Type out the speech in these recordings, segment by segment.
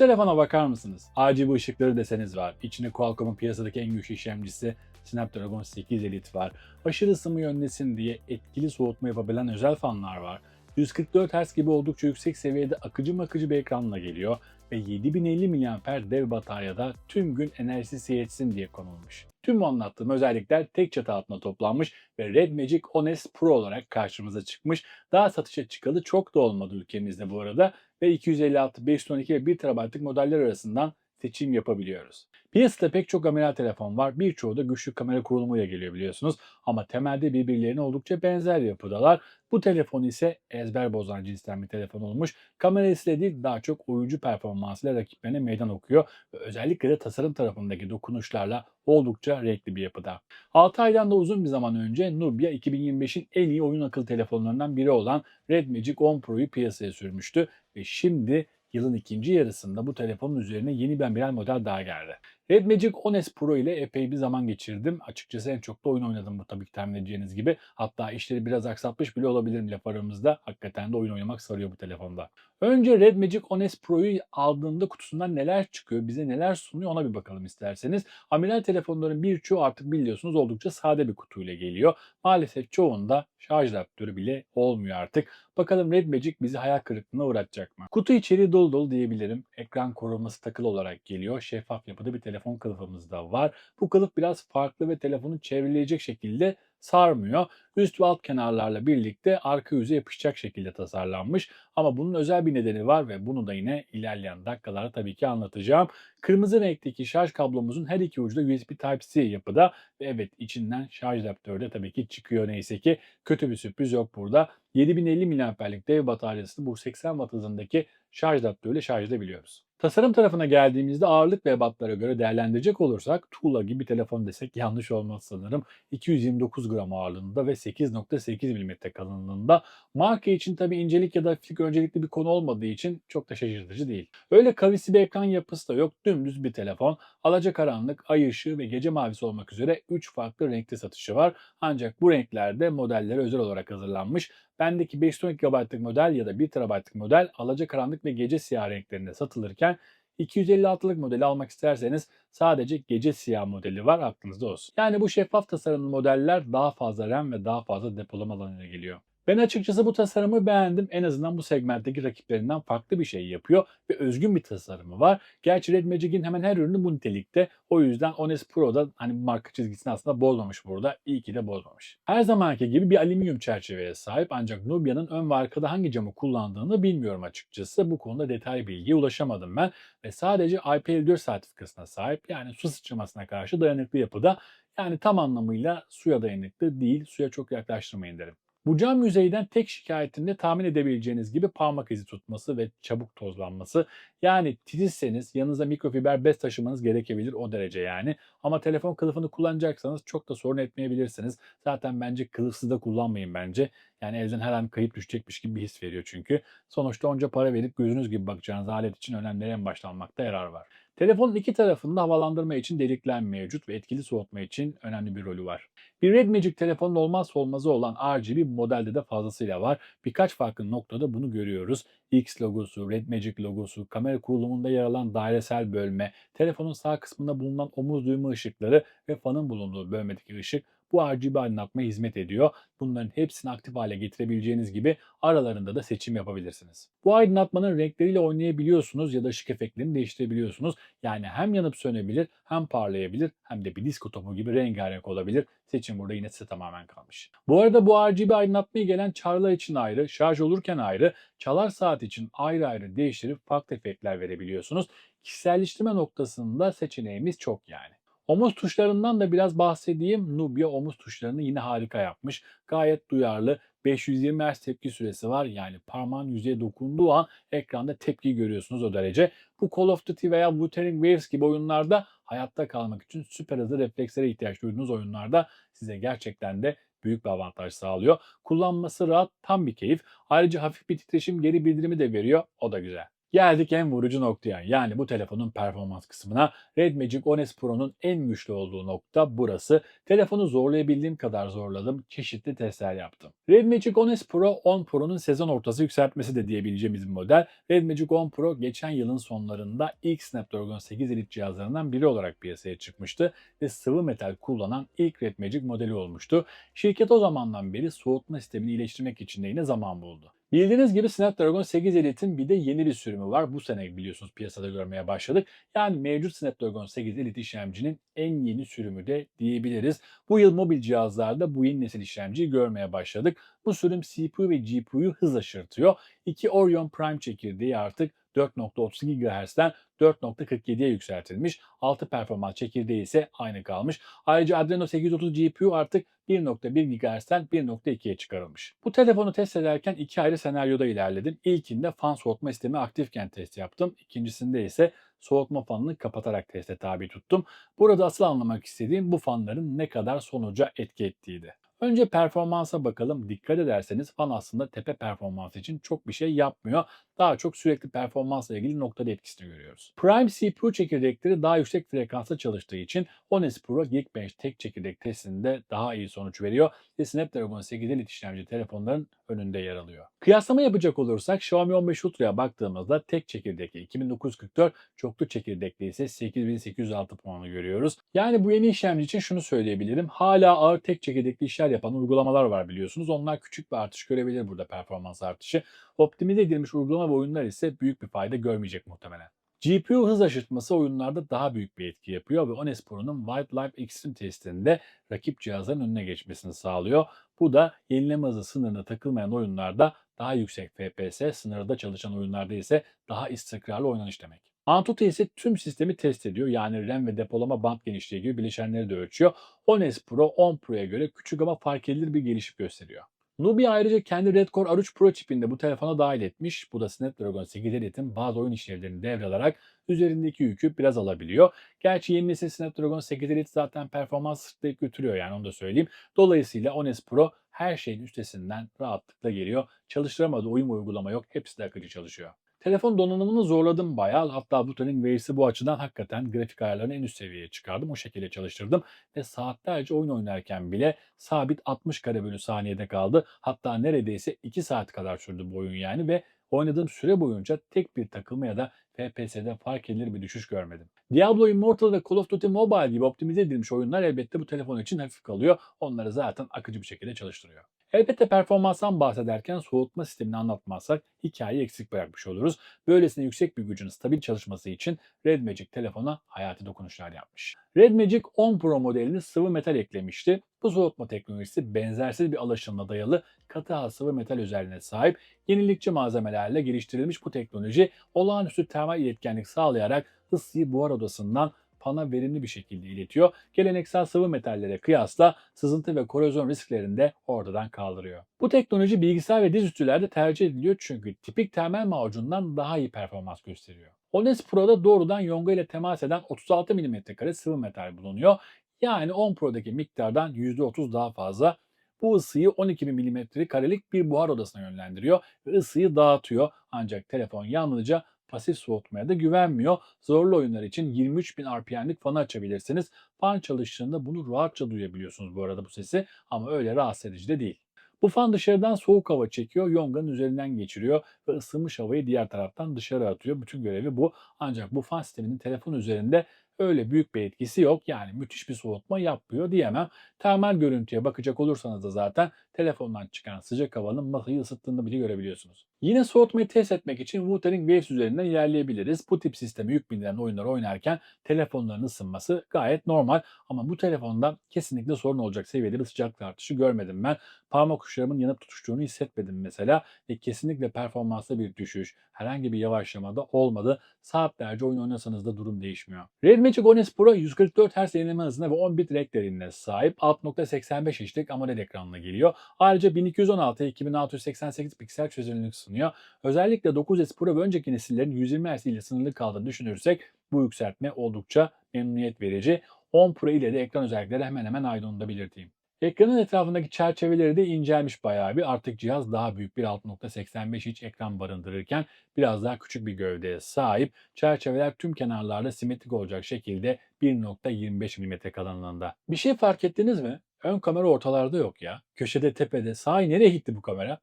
telefona bakar mısınız? RGB ışıkları deseniz var. İçinde Qualcomm'un piyasadaki en güçlü işlemcisi Snapdragon 8 Elite var. Aşırı ısımı önlesin diye etkili soğutma yapabilen özel fanlar var. 144 Hz gibi oldukça yüksek seviyede akıcı makıcı bir ekranla geliyor ve 7050 mAh dev bataryada tüm gün enerjisi yetsin diye konulmuş. Tüm anlattığım özellikler tek çatı altında toplanmış ve Red Magic 10S Pro olarak karşımıza çıkmış. Daha satışa çıkalı çok da olmadı ülkemizde bu arada ve 256, 512 ve 1 TB'lık modeller arasından seçim yapabiliyoruz. Piyasada pek çok amiral telefon var. Birçoğu da güçlü kamera kurulumuyla geliyor biliyorsunuz. Ama temelde birbirlerine oldukça benzer yapıdalar. Bu telefon ise ezber bozan cinsten bir telefon olmuş. Kamerası de değil daha çok oyuncu performansıyla rakiplerine meydan okuyor. Ve özellikle de tasarım tarafındaki dokunuşlarla oldukça renkli bir yapıda. 6 aydan da uzun bir zaman önce Nubia 2025'in en iyi oyun akıllı telefonlarından biri olan Red Magic 10 Pro'yu piyasaya sürmüştü. Ve şimdi yılın ikinci yarısında bu telefonun üzerine yeni bir amiral model daha geldi. Red Magic 10S Pro ile epey bir zaman geçirdim. Açıkçası en çok da oyun oynadım bu tabii ki tahmin edeceğiniz gibi. Hatta işleri biraz aksatmış bile olabilirim laf aramızda. Hakikaten de oyun oynamak sarıyor bu telefonda. Önce Red Magic 10S Pro'yu aldığında kutusundan neler çıkıyor, bize neler sunuyor ona bir bakalım isterseniz. Amiral telefonların birçoğu artık biliyorsunuz oldukça sade bir kutuyla geliyor. Maalesef çoğunda şarj adaptörü bile olmuyor artık. Bakalım Red Magic bizi hayal kırıklığına uğratacak mı? Kutu içeriği dolu dolu diyebilirim. Ekran koruması takılı olarak geliyor. Şeffaf yapıda bir telefon kılıfımız da var. Bu kılıf biraz farklı ve telefonu çevreleyecek şekilde sarmıyor. Üst ve alt kenarlarla birlikte arka yüze yapışacak şekilde tasarlanmış. Ama bunun özel bir nedeni var ve bunu da yine ilerleyen dakikalarda tabii ki anlatacağım. Kırmızı renkteki şarj kablomuzun her iki ucu da USB Type-C yapıda ve evet içinden şarj adaptörü de tabii ki çıkıyor neyse ki. Kötü bir sürpriz yok burada. 7050 mAh'lik dev bataryasını bu 80 Watt hızındaki şarj adaptörüyle şarj edebiliyoruz. Tasarım tarafına geldiğimizde ağırlık ve ebatlara göre değerlendirecek olursak Tula gibi telefon desek yanlış olmaz sanırım. 229 gram ağırlığında ve 8.8 mm kalınlığında. Marka için tabi incelik ya da hafiflik öncelikli bir konu olmadığı için çok da şaşırtıcı değil. Öyle kavisli bir ekran yapısı da yok. Dümdüz bir telefon. Alacakaranlık, ay ışığı ve gece mavisi olmak üzere 3 farklı renkte satışı var. Ancak bu renklerde modellere özel olarak hazırlanmış. Bendeki 512 GB'lık model ya da 1 TB'lık model alacakaranlık ve gece siyah renklerinde satılırken 256'lık modeli almak isterseniz sadece gece siyah modeli var aklınızda olsun. Yani bu şeffaf tasarımlı modeller daha fazla RAM ve daha fazla depolama alanıyla geliyor. Ben açıkçası bu tasarımı beğendim. En azından bu segmentteki rakiplerinden farklı bir şey yapıyor ve özgün bir tasarımı var. Gerçi Red Magic'in hemen her ürünü bu nitelikte. O yüzden 10S Pro'da hani marka çizgisini aslında bozmamış burada. İyi ki de bozmamış. Her zamanki gibi bir alüminyum çerçeveye sahip ancak Nubia'nın ön ve arkada hangi camı kullandığını bilmiyorum açıkçası. Bu konuda detay bilgiye ulaşamadım ben ve sadece IP54 sertifikasına sahip yani su sıçramasına karşı dayanıklı yapıda yani tam anlamıyla suya dayanıklı değil, suya çok yaklaştırmayın derim. Bu cam yüzeyden tek şikayetinde tahmin edebileceğiniz gibi parmak izi tutması ve çabuk tozlanması. Yani titizseniz yanınızda mikrofiber bez taşımanız gerekebilir o derece yani. Ama telefon kılıfını kullanacaksanız çok da sorun etmeyebilirsiniz. Zaten bence kılıfsız da kullanmayın bence. Yani elden her an kayıp düşecekmiş gibi bir his veriyor çünkü. Sonuçta onca para verip gözünüz gibi bakacağınız alet için önemleri en başta almakta yarar var. Telefonun iki tarafında havalandırma için delikler mevcut ve etkili soğutma için önemli bir rolü var. Bir Red Magic telefonun olmazsa olmazı olan RGB modelde de fazlasıyla var. Birkaç farklı noktada bunu görüyoruz. X logosu, Red Magic logosu, kamera kurulumunda yer alan dairesel bölme, telefonun sağ kısmında bulunan omuz düğümü ışıkları ve fanın bulunduğu bölmedeki ışık bu RGB aydınlatmaya hizmet ediyor. Bunların hepsini aktif hale getirebileceğiniz gibi aralarında da seçim yapabilirsiniz. Bu aydınlatmanın renkleriyle oynayabiliyorsunuz ya da ışık efektlerini değiştirebiliyorsunuz. Yani hem yanıp sönebilir, hem parlayabilir, hem de bir disko topu gibi rengarenk olabilir. Seçim burada yine size tamamen kalmış. Bu arada bu RGB aydınlatmayı gelen çağrılar için ayrı, şarj olurken ayrı, çalar saat için ayrı ayrı değiştirip farklı efektler verebiliyorsunuz. Kişiselleştirme noktasında seçeneğimiz çok yani. Omuz tuşlarından da biraz bahsedeyim. Nubia omuz tuşlarını yine harika yapmış. Gayet duyarlı. 520 Hz tepki süresi var. Yani parmağın yüzeye dokunduğu an ekranda tepki görüyorsunuz o derece. Bu Call of Duty veya Wuthering Waves gibi oyunlarda hayatta kalmak için süper hızlı reflekslere ihtiyaç duyduğunuz oyunlarda size gerçekten de büyük bir avantaj sağlıyor. Kullanması rahat, tam bir keyif. Ayrıca hafif bir titreşim geri bildirimi de veriyor. O da güzel. Geldik en vurucu noktaya. Yani bu telefonun performans kısmına. Red Magic 10 S Pro'nun en güçlü olduğu nokta burası. Telefonu zorlayabildiğim kadar zorladım. Çeşitli testler yaptım. Red Magic 10 S Pro 10 Pro'nun sezon ortası yükseltmesi de diyebileceğimiz bir model. Red Magic 10 Pro geçen yılın sonlarında ilk Snapdragon 8 Elite cihazlarından biri olarak piyasaya çıkmıştı ve sıvı metal kullanan ilk Red Magic modeli olmuştu. Şirket o zamandan beri soğutma sistemini iyileştirmek için de yine zaman buldu. Bildiğiniz gibi Snapdragon 8 Elite'in bir de yeni bir sürümü var. Bu sene biliyorsunuz piyasada görmeye başladık. Yani mevcut Snapdragon 8 Elite işlemcinin en yeni sürümü de diyebiliriz. Bu yıl mobil cihazlarda bu yeni nesil işlemciyi görmeye başladık. Bu sürüm CPU ve GPU'yu hız aşırtıyor. İki Orion Prime çekirdeği artık 4.32 GHz'den 4.47'ye yükseltilmiş. 6 performans çekirdeği ise aynı kalmış. Ayrıca Adreno 830 GPU artık 1.1 GHz'den 1.2'ye çıkarılmış. Bu telefonu test ederken iki ayrı senaryoda ilerledim. İlkinde fan soğutma sistemi aktifken test yaptım. İkincisinde ise soğutma fanını kapatarak teste tabi tuttum. Burada asıl anlamak istediğim bu fanların ne kadar sonuca etki ettiğiydi. Önce performansa bakalım. Dikkat ederseniz fan aslında tepe performansı için çok bir şey yapmıyor. Daha çok sürekli performansla ilgili noktada etkisini görüyoruz. Prime CPU çekirdekleri daha yüksek frekansta çalıştığı için 10S Pro Geekbench tek çekirdek testinde daha iyi sonuç veriyor ve Snapdragon 8 Elite işlemci telefonların önünde yer alıyor. Kıyaslama yapacak olursak Xiaomi 15 Ultra'ya baktığımızda tek çekirdekli 2944, çoklu çekirdekli ise 8806 puanı görüyoruz. Yani bu yeni işlemci için şunu söyleyebilirim. Hala ağır tek çekirdekli işler yapan uygulamalar var biliyorsunuz. Onlar küçük bir artış görebilir burada performans artışı. Optimize edilmiş uygulama ve oyunlar ise büyük bir fayda görmeyecek muhtemelen. GPU hız aşırtması oyunlarda daha büyük bir etki yapıyor ve Honest Pro'nun Wildlife Extreme testinde rakip cihazların önüne geçmesini sağlıyor. Bu da yenileme hızı sınırına takılmayan oyunlarda daha yüksek FPS, sınırda çalışan oyunlarda ise daha istikrarlı oynanış demek. Antutu ise tüm sistemi test ediyor. Yani RAM ve depolama band genişliği gibi bileşenleri de ölçüyor. Honest Pro 10 Pro'ya göre küçük ama fark edilir bir gelişim gösteriyor. Nubia ayrıca kendi Redcore R3 Pro çipinde bu telefona dahil etmiş. Bu da Snapdragon 8 Elite'in bazı oyun işlevlerini devralarak üzerindeki yükü biraz alabiliyor. Gerçi yeni nesil Snapdragon 8 Elite zaten performans sırtlayıp götürüyor yani onu da söyleyeyim. Dolayısıyla 10S Pro her şeyin üstesinden rahatlıkla geliyor. Çalıştıramadığı oyun uygulama yok. Hepsi de akıcı çalışıyor. Telefon donanımını zorladım bayağı. Hatta bu telin verisi bu açıdan hakikaten grafik ayarlarını en üst seviyeye çıkardım. O şekilde çalıştırdım ve saatlerce oyun oynarken bile sabit 60 kare bölü saniyede kaldı. Hatta neredeyse 2 saat kadar sürdü bu oyun yani ve oynadığım süre boyunca tek bir takılma ya da FPS'de fark edilir bir düşüş görmedim. Diablo Immortal ve Call of Duty Mobile gibi optimize edilmiş oyunlar elbette bu telefon için hafif kalıyor. Onları zaten akıcı bir şekilde çalıştırıyor. Elbette performanstan bahsederken soğutma sistemini anlatmazsak hikayeyi eksik bırakmış oluruz. Böylesine yüksek bir gücün stabil çalışması için Red Magic telefona hayati dokunuşlar yapmış. Red Magic 10 Pro modelini sıvı metal eklemişti. Bu soğutma teknolojisi benzersiz bir alaşımla dayalı katı hal sıvı metal özelliğine sahip yenilikçi malzemelerle geliştirilmiş bu teknoloji olağanüstü termal iletkenlik sağlayarak ısıyı buhar odasından fana verimli bir şekilde iletiyor. Geleneksel sıvı metallere kıyasla sızıntı ve korozyon risklerini de ortadan kaldırıyor. Bu teknoloji bilgisayar ve dizüstülerde tercih ediliyor çünkü tipik termal macundan daha iyi performans gösteriyor. Honest Pro'da doğrudan yonga ile temas eden 36 mm kare sıvı metal bulunuyor. Yani 10 Pro'daki miktardan %30 daha fazla. Bu ısıyı 12 mm karelik bir buhar odasına yönlendiriyor ve ısıyı dağıtıyor. Ancak telefon yalnızca pasif soğutmaya da güvenmiyor. Zorlu oyunlar için 23.000 RPM'lik fanı açabilirsiniz. Fan çalıştığında bunu rahatça duyabiliyorsunuz bu arada bu sesi ama öyle rahatsız edici de değil. Bu fan dışarıdan soğuk hava çekiyor, yonganın üzerinden geçiriyor ve ısınmış havayı diğer taraftan dışarı atıyor. Bütün görevi bu. Ancak bu fan sisteminin telefon üzerinde öyle büyük bir etkisi yok. Yani müthiş bir soğutma yapmıyor diyemem. Termal görüntüye bakacak olursanız da zaten telefondan çıkan sıcak havanın masayı ısıttığını bile görebiliyorsunuz. Yine soğutmayı test etmek için Wuthering Waves üzerinden ilerleyebiliriz. Bu tip sisteme yük bindiren oyunlar oynarken telefonların ısınması gayet normal ama bu telefonda kesinlikle sorun olacak seviyede bir sıcaklık artışı görmedim ben. Parmak uçlarımın yanıp tutuştuğunu hissetmedim mesela ve kesinlikle performansta bir düşüş, herhangi bir yavaşlama da olmadı. Saatlerce oyun oynasanız da durum değişmiyor. Redmi Magic 10 S Pro 144 Hz yenileme hızına ve 10 bit renk sahip 6.85 inçlik AMOLED ekranla geliyor. Ayrıca 1216 2688 piksel çözünürlük sunuyor. Özellikle 9S Pro ve önceki nesillerin 120 Hz ile sınırlı kaldığını düşünürsek bu yükseltme oldukça memnuniyet verici. 10 Pro ile de ekran özellikleri hemen hemen aynı onu da belirteyim. Ekranın etrafındaki çerçeveleri de incelmiş bayağı bir. Artık cihaz daha büyük bir 6.85 inç ekran barındırırken biraz daha küçük bir gövdeye sahip. Çerçeveler tüm kenarlarda simetrik olacak şekilde 1.25 mm kalınlığında. Bir şey fark ettiniz mi? Ön kamera ortalarda yok ya. Köşede tepede. Sahi nereye gitti bu kamera?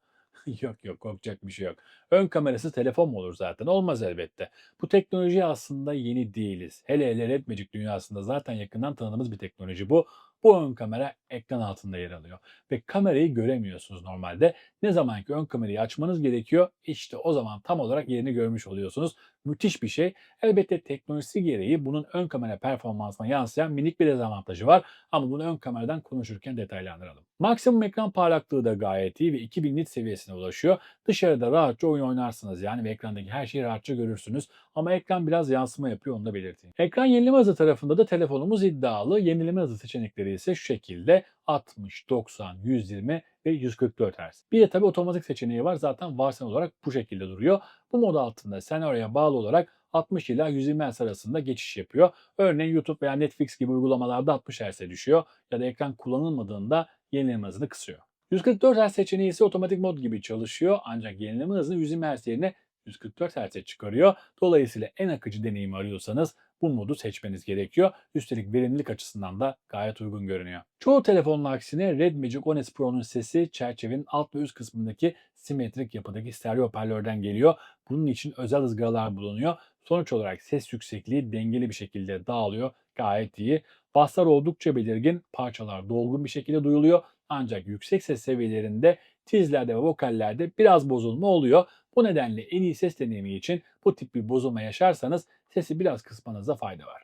yok yok korkacak bir şey yok. Ön kamerası telefon mu olur zaten? Olmaz elbette. Bu teknoloji aslında yeni değiliz. Hele hele Red Magic dünyasında zaten yakından tanıdığımız bir teknoloji bu. Bu ön kamera ekran altında yer alıyor. Ve kamerayı göremiyorsunuz normalde. Ne zaman ki ön kamerayı açmanız gerekiyor işte o zaman tam olarak yerini görmüş oluyorsunuz. Müthiş bir şey. Elbette teknolojisi gereği bunun ön kamera performansına yansıyan minik bir dezavantajı var. Ama bunu ön kameradan konuşurken detaylandıralım. Maksimum ekran parlaklığı da gayet iyi ve 2000 nit seviyesine ulaşıyor. Dışarıda rahatça oyun oynarsınız yani ve ekrandaki her şeyi rahatça görürsünüz. Ama ekran biraz yansıma yapıyor onu da belirteyim. Ekran yenileme hızı tarafında da telefonumuz iddialı. Yenileme hızı seçenekleri ise şu şekilde 60, 90, 120 ve 144 Hz. Bir de tabi otomatik seçeneği var. Zaten varsayılan olarak bu şekilde duruyor. Bu mod altında senaryoya bağlı olarak 60 ila 120 Hz arasında geçiş yapıyor. Örneğin YouTube veya Netflix gibi uygulamalarda 60 Hz'e düşüyor ya da ekran kullanılmadığında yenileme hızını kısıyor. 144 Hz seçeneği ise otomatik mod gibi çalışıyor ancak yenileme hızını 120 Hz yerine 144 Hz'e çıkarıyor. Dolayısıyla en akıcı deneyimi arıyorsanız bu modu seçmeniz gerekiyor. Üstelik verimlilik açısından da gayet uygun görünüyor. Çoğu telefonun aksine Red Magic One S Pro'nun sesi çerçevenin alt ve üst kısmındaki simetrik yapıdaki stereo hoparlörden geliyor. Bunun için özel ızgaralar bulunuyor. Sonuç olarak ses yüksekliği dengeli bir şekilde dağılıyor. Gayet iyi. Basslar oldukça belirgin, parçalar dolgun bir şekilde duyuluyor. Ancak yüksek ses seviyelerinde tizlerde ve vokallerde biraz bozulma oluyor. Bu nedenle en iyi ses deneyimi için bu tip bir bozulma yaşarsanız sesi biraz kısmanızda fayda var.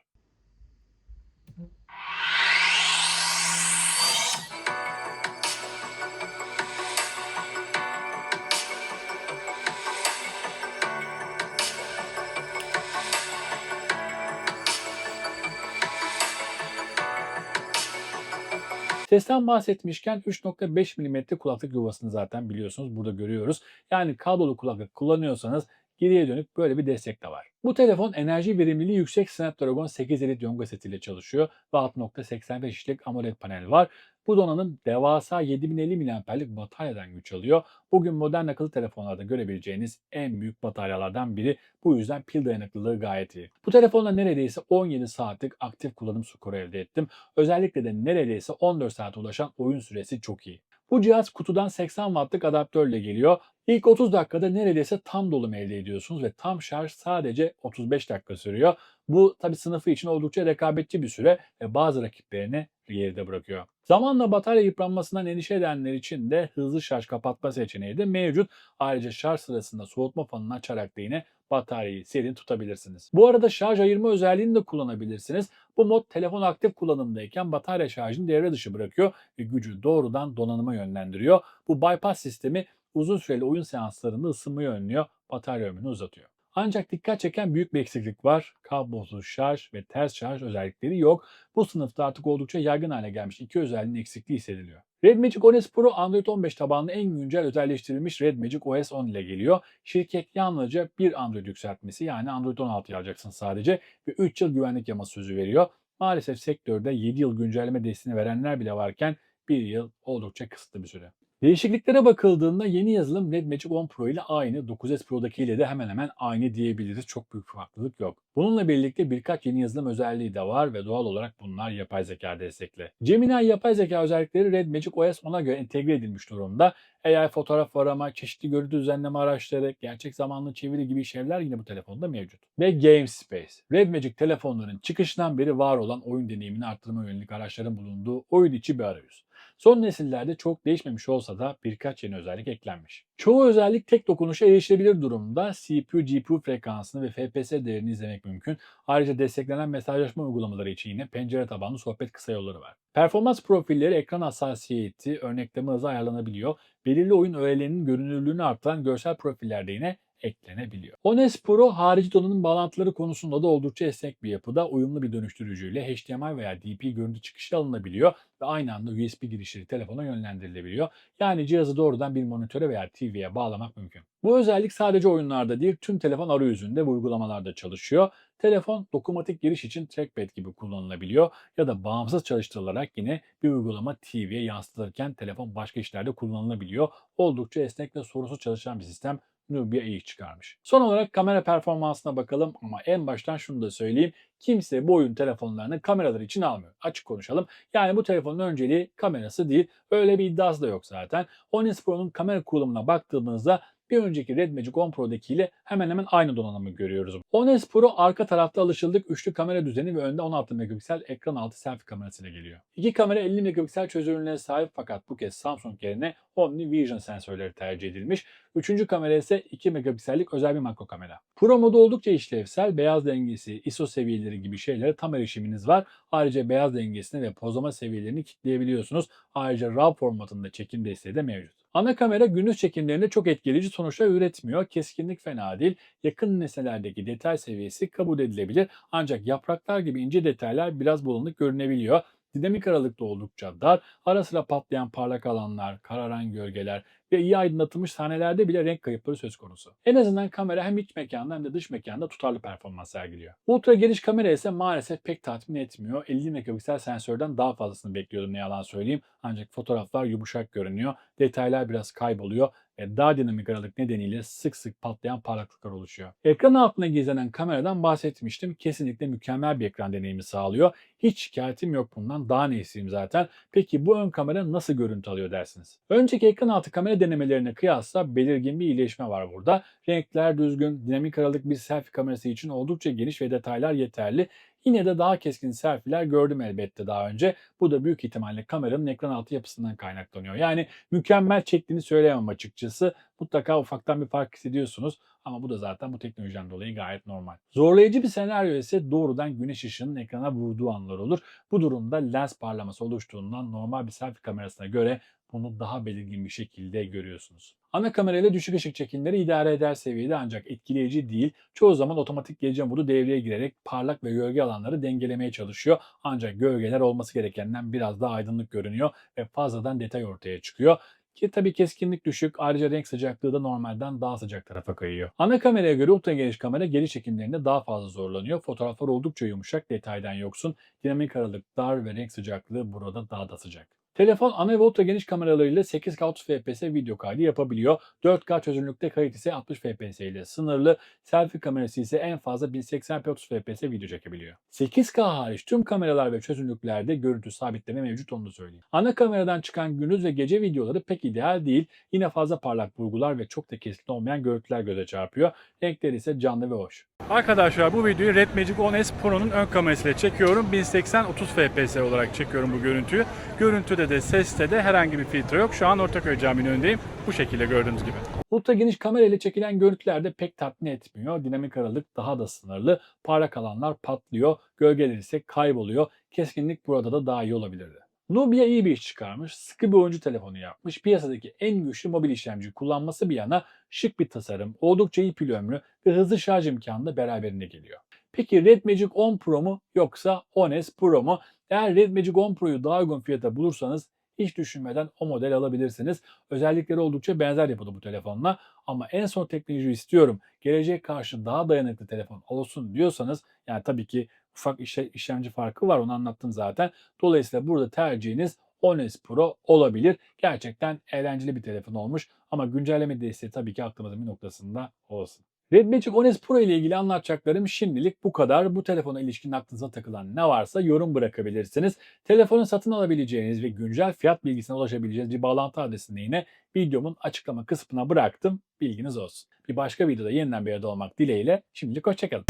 Sesten bahsetmişken 3.5 mm kulaklık yuvasını zaten biliyorsunuz burada görüyoruz. Yani kablolu kulaklık kullanıyorsanız geriye dönük böyle bir destek de var. Bu telefon enerji verimliliği yüksek Snapdragon 8 Elite yonga setiyle çalışıyor ve 6.85 inçlik AMOLED panel var. Bu donanım devasa 7050 mAh'lik bataryadan güç alıyor. Bugün modern akıllı telefonlarda görebileceğiniz en büyük bataryalardan biri. Bu yüzden pil dayanıklılığı gayet iyi. Bu telefonla neredeyse 17 saatlik aktif kullanım skoru elde ettim. Özellikle de neredeyse 14 saate ulaşan oyun süresi çok iyi. Bu cihaz kutudan 80 wattlık adaptörle geliyor. İlk 30 dakikada neredeyse tam dolum elde ediyorsunuz ve tam şarj sadece 35 dakika sürüyor. Bu tabi sınıfı için oldukça rekabetçi bir süre ve bazı rakiplerini geride bırakıyor. Zamanla batarya yıpranmasından endişe edenler için de hızlı şarj kapatma seçeneği de mevcut. Ayrıca şarj sırasında soğutma fanını açarak da yine bataryayı serin tutabilirsiniz. Bu arada şarj ayırma özelliğini de kullanabilirsiniz. Bu mod telefon aktif kullanımdayken batarya şarjını devre dışı bırakıyor ve gücü doğrudan donanıma yönlendiriyor. Bu bypass sistemi uzun süreli oyun seanslarında ısınmayı önlüyor, batarya ömrünü uzatıyor. Ancak dikkat çeken büyük bir eksiklik var. Kablosuz şarj ve ters şarj özellikleri yok. Bu sınıfta artık oldukça yaygın hale gelmiş iki özelliğin eksikliği hissediliyor. Red Magic OS Pro Android 15 tabanlı en güncel özelleştirilmiş Red Magic OS 10 ile geliyor. Şirket yalnızca bir Android yükseltmesi yani Android 16 alacaksınız sadece ve 3 yıl güvenlik yaması sözü veriyor. Maalesef sektörde 7 yıl güncelleme desteğini verenler bile varken 1 yıl oldukça kısıtlı bir süre. Değişikliklere bakıldığında yeni yazılım Red Magic 10 Pro ile aynı, 9S Pro'daki ile de hemen hemen aynı diyebiliriz. Çok büyük farklılık yok. Bununla birlikte birkaç yeni yazılım özelliği de var ve doğal olarak bunlar yapay zeka destekli. Gemini yapay zeka özellikleri Red Magic OS 10'a göre entegre edilmiş durumda. AI fotoğraf arama, çeşitli görüntü düzenleme araçları, gerçek zamanlı çeviri gibi şeyler yine bu telefonda mevcut. Ve Game Space. Red Magic telefonların çıkışından beri var olan oyun deneyimini arttırma yönelik araçların bulunduğu oyun içi bir arayüz. Son nesillerde çok değişmemiş olsa da birkaç yeni özellik eklenmiş. Çoğu özellik tek dokunuşa erişilebilir durumda. CPU, GPU frekansını ve FPS değerini izlemek mümkün. Ayrıca desteklenen mesajlaşma uygulamaları için yine pencere tabanlı sohbet kısa yolları var. Performans profilleri ekran hassasiyeti, örnekleme hızı ayarlanabiliyor. Belirli oyun öğelerinin görünürlüğünü artıran görsel profillerde yine eklenebiliyor. Honest Pro harici donanım bağlantıları konusunda da oldukça esnek bir yapıda uyumlu bir dönüştürücüyle HDMI veya DP görüntü çıkışı alınabiliyor ve aynı anda USB girişleri telefona yönlendirilebiliyor. Yani cihazı doğrudan bir monitöre veya TV'ye bağlamak mümkün. Bu özellik sadece oyunlarda değil tüm telefon arayüzünde ve uygulamalarda çalışıyor. Telefon dokunmatik giriş için trackpad gibi kullanılabiliyor ya da bağımsız çalıştırılarak yine bir uygulama TV'ye yansıtılırken telefon başka işlerde kullanılabiliyor. Oldukça esnek ve sorunsuz çalışan bir sistem Nubia iyi çıkarmış. Son olarak kamera performansına bakalım ama en baştan şunu da söyleyeyim. Kimse bu oyun telefonlarını kameraları için almıyor. Açık konuşalım. Yani bu telefonun önceliği kamerası değil. Öyle bir iddiası da yok zaten. Honest Pro'nun kamera kurulumuna baktığımızda bir önceki Red Magic 10 Pro'daki ile hemen hemen aynı donanımı görüyoruz. Honest Pro arka tarafta alışıldık üçlü kamera düzeni ve önde 16 megapiksel ekran altı selfie kamerasıyla geliyor. İki kamera 50 megapiksel çözünürlüğe sahip fakat bu kez Samsung yerine Omni Vision sensörleri tercih edilmiş. Üçüncü kamera ise 2 megapiksellik özel bir makro kamera. Pro modu oldukça işlevsel, beyaz dengesi, ISO seviyeleri gibi şeylere tam erişiminiz var. Ayrıca beyaz dengesini ve pozlama seviyelerini kilitleyebiliyorsunuz. Ayrıca RAW formatında çekim desteği de mevcut. Ana kamera gündüz çekimlerinde çok etkileyici sonuçlar üretmiyor. Keskinlik fena değil. Yakın nesnelerdeki detay seviyesi kabul edilebilir. Ancak yapraklar gibi ince detaylar biraz bulanık görünebiliyor. Dinamik aralık da oldukça dar. Ara sıra patlayan parlak alanlar, kararan gölgeler ve iyi aydınlatılmış sahnelerde bile renk kayıpları söz konusu. En azından kamera hem iç mekanda hem de dış mekanda tutarlı performans sergiliyor. Ultra geniş kamera ise maalesef pek tatmin etmiyor. 50 megapiksel sensörden daha fazlasını bekliyordum ne yalan söyleyeyim. Ancak fotoğraflar yumuşak görünüyor. Detaylar biraz kayboluyor ve daha dinamik aralık nedeniyle sık sık patlayan parlaklıklar oluşuyor. Ekran altına gizlenen kameradan bahsetmiştim. Kesinlikle mükemmel bir ekran deneyimi sağlıyor. Hiç şikayetim yok bundan. Daha ne isteyeyim zaten. Peki bu ön kamera nasıl görüntü alıyor dersiniz? Önceki ekran altı kamera denemelerine kıyasla belirgin bir iyileşme var burada. Renkler düzgün, dinamik aralık bir selfie kamerası için oldukça geniş ve detaylar yeterli. Yine de daha keskin selfie'ler gördüm elbette daha önce. Bu da büyük ihtimalle kameranın ekran altı yapısından kaynaklanıyor. Yani mükemmel çektiğini söyleyemem açıkçası. Mutlaka ufaktan bir fark hissediyorsunuz. Ama bu da zaten bu teknolojiden dolayı gayet normal. Zorlayıcı bir senaryo ise doğrudan güneş ışığının ekrana vurduğu anlar olur. Bu durumda lens parlaması oluştuğundan normal bir selfie kamerasına göre bunu daha belirgin bir şekilde görüyorsunuz. Ana kamerayla düşük ışık çekimleri idare eder seviyede ancak etkileyici değil. Çoğu zaman otomatik gece modu devreye girerek parlak ve gölge alanları dengelemeye çalışıyor. Ancak gölgeler olması gerekenden biraz daha aydınlık görünüyor ve fazladan detay ortaya çıkıyor. Ki tabii keskinlik düşük, ayrıca renk sıcaklığı da normalden daha sıcak tarafa kayıyor. Ana kameraya göre ultra geniş kamera geri çekimlerinde daha fazla zorlanıyor. Fotoğraflar oldukça yumuşak, detaydan yoksun. Dinamik aralık dar ve renk sıcaklığı burada daha da sıcak. Telefon ana ve ultra geniş kameralarıyla 8K 30 fps video kaydı yapabiliyor. 4K çözünürlükte kayıt ise 60 fps ile sınırlı. Selfie kamerası ise en fazla 1080p 30 fps video çekebiliyor. 8K hariç tüm kameralar ve çözünürlüklerde görüntü sabitleme mevcut onu söyleyeyim. Ana kameradan çıkan gündüz ve gece videoları pek ideal değil. Yine fazla parlak vurgular ve çok da keskin olmayan görüntüler göze çarpıyor. Renkler ise canlı ve hoş. Arkadaşlar bu videoyu Red Magic 10S Pro'nun ön kamerasıyla çekiyorum. 1080 30 fps olarak çekiyorum bu görüntüyü. Görüntüde de seste de herhangi bir filtre yok. Şu an Ortaköy Camii'nin önündeyim. Bu şekilde gördüğünüz gibi. Ultra geniş kamera ile çekilen görüntüler de pek tatmin etmiyor. Dinamik aralık daha da sınırlı. Parlak alanlar patlıyor. Gölgeler ise kayboluyor. Keskinlik burada da daha iyi olabilirdi. Nubia iyi bir iş çıkarmış, sıkı bir oyuncu telefonu yapmış, piyasadaki en güçlü mobil işlemci kullanması bir yana şık bir tasarım, oldukça iyi pil ömrü ve hızlı şarj imkanı da beraberinde geliyor. Peki Red Magic 10 Pro mu yoksa 10S Pro mu? Eğer Red Magic 10 Pro'yu daha uygun fiyata bulursanız hiç düşünmeden o model alabilirsiniz. Özellikleri oldukça benzer yapıda bu telefonla ama en son teknoloji istiyorum. Geleceğe karşı daha dayanıklı telefon olsun diyorsanız yani tabii ki ufak işe, işlemci farkı var onu anlattım zaten. Dolayısıyla burada tercihiniz 10S Pro olabilir. Gerçekten eğlenceli bir telefon olmuş ama güncelleme desteği tabii ki aklımızın bir noktasında olsun. Red Magic 10S Pro ile ilgili anlatacaklarım şimdilik bu kadar. Bu telefona ilişkin aklınıza takılan ne varsa yorum bırakabilirsiniz. Telefonu satın alabileceğiniz ve güncel fiyat bilgisine ulaşabileceğiniz bir bağlantı adresini yine videomun açıklama kısmına bıraktım. Bilginiz olsun. Bir başka videoda yeniden bir arada olmak dileğiyle şimdilik hoşçakalın.